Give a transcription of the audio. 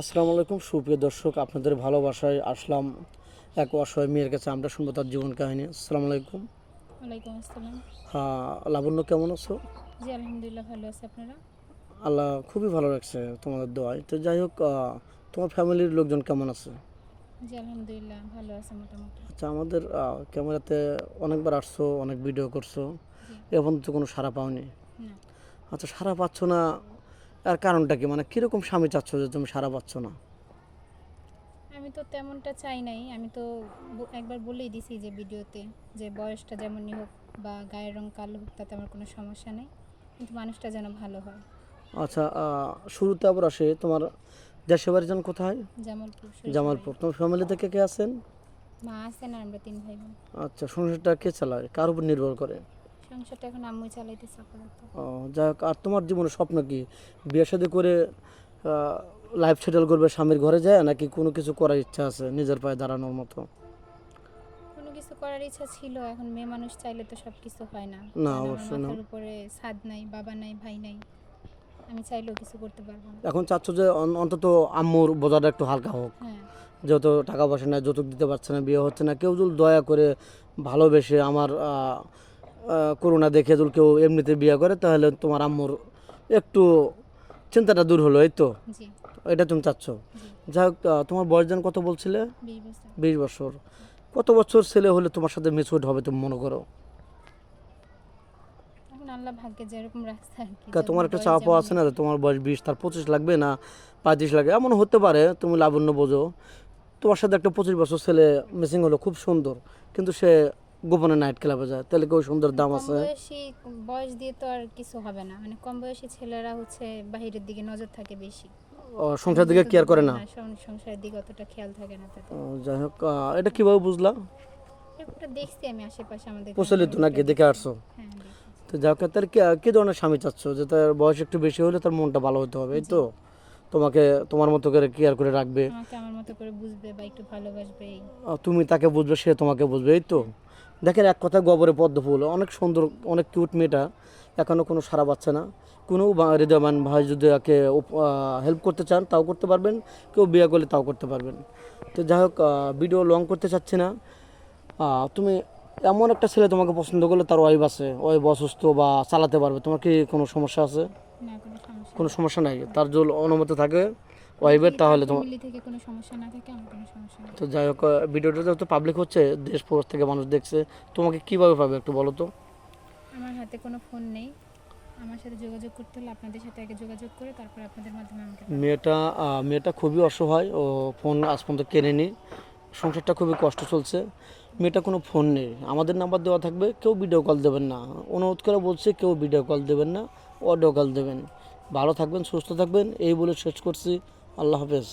আসসালামু আলাইকুম। সুপ্রিয় দর্শক আপনাদের ভালোবাসায় আসলাম এক অসহায় মেয়ের কাছে। আমরা শুনব তার জীবন কাহিনী। আসসালামু আলাইকুম। ওয়ালাইকুম আসসালাম। হ্যাঁ লাবণ্য কেমন আছো? জি আলহামদুলিল্লাহ ভালো আছে। আপনারা? আল্লাহ খুবই ভালো রাখছে তোমাদের দোয়ায়। তো যাই হোক তোমার ফ্যামিলির লোকজন কেমন আছে? জি আলহামদুলিল্লাহ ভালো আছে মোটামুটি। আচ্ছা আমাদের ক্যামেরাতে অনেকবার আসছো অনেক ভিডিও করছ। এখন তো কোনো সারা পাওনি? আচ্ছা সারা পাচ্ছ না এর কারণটা কি? মানে কীরকম স্বামী চাচ্ছ যে তুমি সারা পাচ্ছ না? আমি তো তেমনটা চাই নাই। আমি তো একবার বলেই দিছি যে ভিডিওতে যে বয়সটা যেমনই হোক বা গায়ের রং কালো হোক তাতে আমার কোনো সমস্যা নেই। কিন্তু মানুষটা যেন ভালো হয়। আচ্ছা শুরুতে আবার আসে তোমার দেশের বাড়ি যান কোথায়? জামালপুর জামালপুর। তোমার ফ্যামিলি থেকে কে আছেন? মা আছেন আর আমরা তিন ভাই বোন। আচ্ছা সংসারটা কে চালায়? কার উপর নির্ভর করে? সংসারটা এখন আম্মুই চালাইতেছে আপাতত। ও, যাই হোক আর তোমার জীবনে স্বপ্ন কি? বিয়ে শাদী করে লাইফ সেটেল করবে স্বামীর ঘরে যায় নাকি কোনো কিছু করার ইচ্ছা আছে নিজের পায়ে দাঁড়ানোর মতো? কোনো কিছু করার ইচ্ছা ছিল এখন মেয়ে মানুষ চাইলে তো সব কিছু হয় না। না, অবশ্যই না। উপরে ছাদ নাই বাবা নাই ভাই নাই আমি চাইলেও কিছু করতে পারব না। এখন চাচ্ছ যে অন্তত আম্মুর বোঝাটা একটু হালকা হোক। হ্যাঁ। যেহেতু টাকা পয়সা না যৌতুক দিতে পারছে না বিয়ে হচ্ছে না কেউ যদি দয়া করে ভালোবেসে আমার করোনা দেখে যদি কেউ এমনিতে বিয়ে করে তাহলে তোমার আম্মুর একটু চিন্তাটা দূর হলো এই তো? এটা তুমি চাচ্ছ? যাই হোক তোমার বয়স যেন কত বলছিলে? বিশ বছর। কত বছর ছেলে হলে তোমার সাথে মিসুড হবে তুমি মনে করো? তোমার একটা চাপ আছে না তোমার বয়স বিশ তার পঁচিশ লাগবে না পঁয়ত্রিশ লাগবে? এমন হতে পারে তুমি লাবণ্য বোঝো। তোমার সাথে একটা পঁচিশ বছর ছেলে মিসিং হলো খুব সুন্দর। কিন্তু সে গোপনে নাইট ক্লাবে যায়। তাহলে কেউ সুন্দর দাম আছে? বয়সী বয়স দিয়ে তো আর কিছু হবে না। মানে কম বয়সী ছেলেরা হচ্ছে বাহিরের দিকে নজর থাকে বেশি। সংসার দিকে কেয়ার করে না? সংসারের দিকে অতটা খেয়াল থাকে না যাই হোক এটা কীভাবে বুঝলা? দেখছি আমি আশেপাশে আমাদের প্রচলিত নাকি? দেখে আসছো? হ্যাঁ তো যাই হোক তার কি কি ধরনের স্বামী চাচ্ছ? যে তার বয়স একটু বেশি হলে তার মনটা ভালো হতে হবে এই তো? তোমাকে তোমার মতো করে কেয়ার করে রাখবে। আমার মতো করে বুঝবে বা একটু ভালোবাসবে। তুমি তাকে বুঝবে সে তোমাকে বুঝবে এই তো? দেখেন এক কথা গোবরে পদ্ম ফুল অনেক সুন্দর অনেক কিউট মেয়েটা এখনও কোনো সারা পাচ্ছে না। কোনো হৃদয়বান ভাই যদি একে হেল্প করতে চান তাও করতে পারবেন কেউ বিয়ে করলে তাও করতে পারবেন। তো যাই হোক ভিডিও লং করতে চাচ্ছি না। তুমি এমন একটা ছেলে তোমাকে পছন্দ করলে তার ওয়াইফ আছে ওয়াইফ অসুস্থ বা চালাতে পারবে তোমার কি কোনো সমস্যা আছে? কোনো সমস্যা নাই। তার যদি অনুমতি থাকে। ওয়াইফের তাহলে তোমার থেকে কোনো সমস্যা না থাকে আমার কোনো সমস্যা নেই। তো যাই হোক ভিডিওটা তো পাবলিক হচ্ছে দেশ প্রবাস থেকে মানুষ দেখছে তোমাকে কীভাবে পাবে একটু বলো তো? আমার হাতে কোনো ফোন নেই। আমার সাথে যোগাযোগ করতে হলে আপনাদের সাথে আগে যোগাযোগ করে তারপর আপনাদের মাধ্যমে আমাকে মেয়েটা মেয়েটা খুবই অসহায় ও ফোন আজ পর্যন্ত কেনেনি। সংসারটা খুবই কষ্ট চলছে। মেয়েটা কোনো ফোন নেই। আমাদের নাম্বার দেওয়া থাকবে কেউ ভিডিও কল দেবেন না। অনুরোধ করে বলছে কেউ ভিডিও কল দেবেন না অডিও কল দেবেন। ভালো থাকবেন সুস্থ থাকবেন এই বলে শেষ করছি। আল্লাহ হাফেজ।